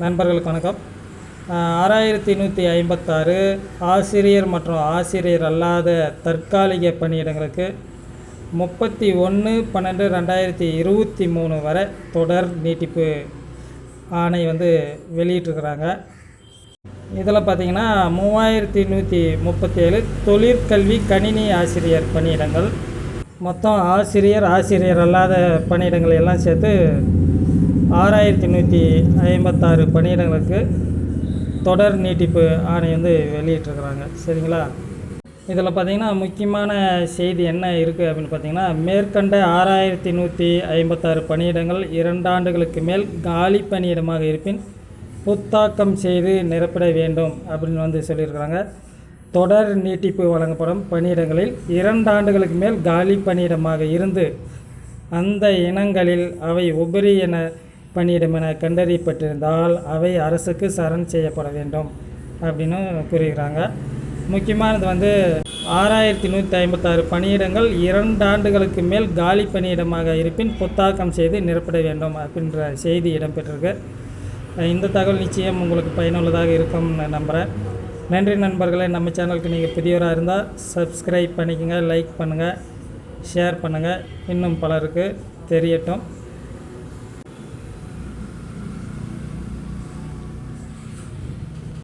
நண்பர்களுக்கு வணக்கம். ஆறாயிரத்தி நூற்றி ஐம்பத்தாறு ஆசிரியர் மற்றும் ஆசிரியர் அல்லாத தற்காலிக பணியிடங்களுக்கு முப்பத்தி ஒன்று பன்னெண்டு ரெண்டாயிரத்தி இருபத்தி மூணு வரை தொடர் நீட்டிப்பு ஆணை வந்து வெளியிட்டிருக்கிறாங்க. இதில் பார்த்தீங்கன்னா மூவாயிரத்தி நூற்றி முப்பத்தேழு தொழிற்கல்வி கணினி ஆசிரியர் பணியிடங்கள். மொத்தம் ஆசிரியர் ஆசிரியர் அல்லாத பணியிடங்கள் எல்லாம் சேர்த்து ஆறாயிரத்தி நூற்றி ஐம்பத்தாறு பணியிடங்களுக்கு தொடர் நீட்டிப்பு ஆணை வந்து வெளியிட்டிருக்கிறாங்க. சரிங்களா? இதில் பார்த்தீங்கன்னா முக்கியமான செய்தி என்ன இருக்குது அப்படின்னு பார்த்தீங்கன்னா மேற்கண்ட ஆறாயிரத்தி நூற்றி ஐம்பத்தாறு பணியிடங்கள் இரண்டு ஆண்டுகளுக்கு மேல் காலி பணியிடமாக இருப்பின் புத்தாக்கம் செய்து நிரப்பிட வேண்டும் அப்படின்னு வந்து சொல்லியிருக்கிறாங்க. தொடர் நீட்டிப்பு வழங்கப்படும் பணியிடங்களில் இரண்டாண்டுகளுக்கு மேல் காலி பணியிடமாக இருந்து அந்த இனங்களில் அவை உபரி என பணியிடம் என கண்டறியப்பட்டிருந்தால் அவை அரசுக்கு சரண் செய்யப்பட வேண்டும் அப்படின்னு கூறுகிறாங்க முக்கியமானது வந்து ஆறாயிரத்தி நூற்றி ஐம்பத்தாறு பணியிடங்கள் இரண்டு ஆண்டுகளுக்கு மேல் காலி பணியிடமாக இருப்பின் புத்தாக்கம் செய்து நிரப்பிட வேண்டும் அப்படின்ற செய்தி இடம்பெற்றிருக்கு. இந்த தகவல் நிச்சயம் உங்களுக்கு பயனுள்ளதாக இருக்கும்னு நம்புகிறேன் நன்றி நண்பர்களே நம்ம சேனலுக்கு நீங்கள் புதியவராக இருந்தால் சப்ஸ்கிரைப் பண்ணிக்கோங்க லைக் பண்ணுங்கள் ஷேர் பண்ணுங்கள் இன்னும் பலருக்கு தெரியட்டும்.